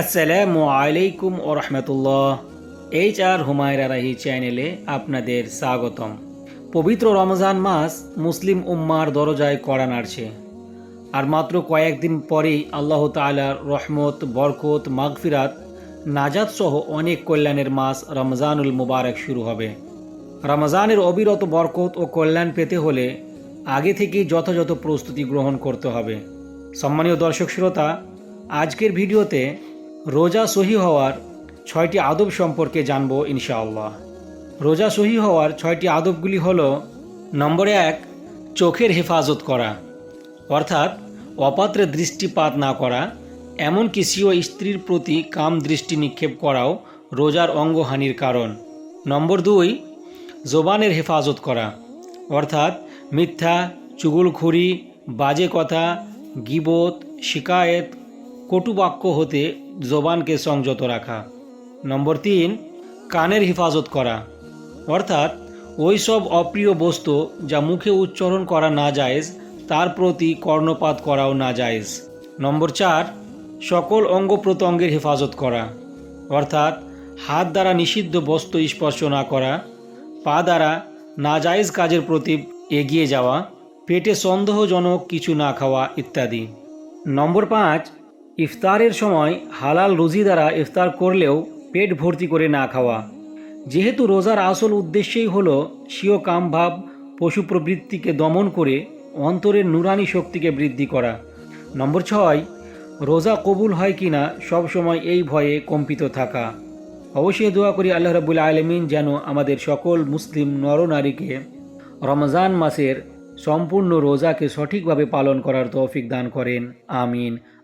আসসালামু আলাইকুম ও রহমতুল্লাহ। এইচ আর হুমায়রা রাহি চ্যানেলে আপনাদের স্বাগতম। পবিত্র রমজান মাস মুসলিম উম্মার দরজায় কড়া নাড়ছে। আর মাত্র কয়েকদিন পরেই আল্লাহ তালার রহমত, বরকত, মাগফিরাত নাজাত সহ অনেক কল্যাণের মাস রমজানুল মুবারক শুরু হবে। রমজানের অবিরত বরকত ও কল্যাণ পেতে হলে আগে থেকেই যথাযথ প্রস্তুতি গ্রহণ করতে হবে। সম্মানীয় দর্শক, শ্রোতা, আজকের ভিডিওতে রোজা সহি হওয়ার ছয়টি আদব সম্পর্কে জানব ইনশাআল্লাহ। রোজা সহি হওয়ার ছয়টি আদবগুলি হল, নম্বর এক, চোখের হেফাজত করা, অর্থাৎ অপাত্রে দৃষ্টিপাত না করা এমনকি স্বীয় স্ত্রীর প্রতি কাম দৃষ্টি নিক্ষেপ করাও রোজার অঙ্গহানির কারণ। নম্বর দুই, জোবানের হেফাজত করা, অর্থাৎ মিথ্যা চুগলখুরি বাজে কথা, গিবত, শিকায়েত কটুবাক্য হতে জবানকে সংযত রাখা। নম্বর তিন, কানের হেফাজত করা। অর্থাৎ ওই সব অপ্রিয় বস্তু যা মুখে উচ্চারণ করা না যায়জ তার প্রতি কর্ণপাত করাও না যায়জ নম্বর চার, সকল অঙ্গ প্রত্যঙ্গের হেফাজত করা। অর্থাৎ, হাত দ্বারা নিষিদ্ধ বস্তু স্পর্শ না করা, পা দ্বারা নাজায়েজ কাজের প্রতি এগিয়ে যাওয়া, পেটে সন্দেহজনক কিছু না খাওয়া ইত্যাদি। নম্বর পাঁচ ইফতারের সময় হালাল রুজি দ্বারা ইফতার করলেও পেট ভর্তি করে না খাওয়া। যেহেতু রোজার আসল উদ্দেশ্যেই হল স্বীয় কামভাব, পশু প্রবৃত্তিকে দমন করে অন্তরের নুরানি শক্তিকে বৃদ্ধি করা। নম্বর ছয়, রোজা কবুল হয় কিনা সবসময় এই ভয়ে কম্পিত থাকা। অবশ্যই দোয়া করি আল্লাহ রাবুল আলমিন যেন আমাদের সকল মুসলিম নরনারীকে রমজান মাসের সম্পূর্ণ রোজাকে সঠিকভাবে পালন করার তৌফিক দান করেন। আমিন।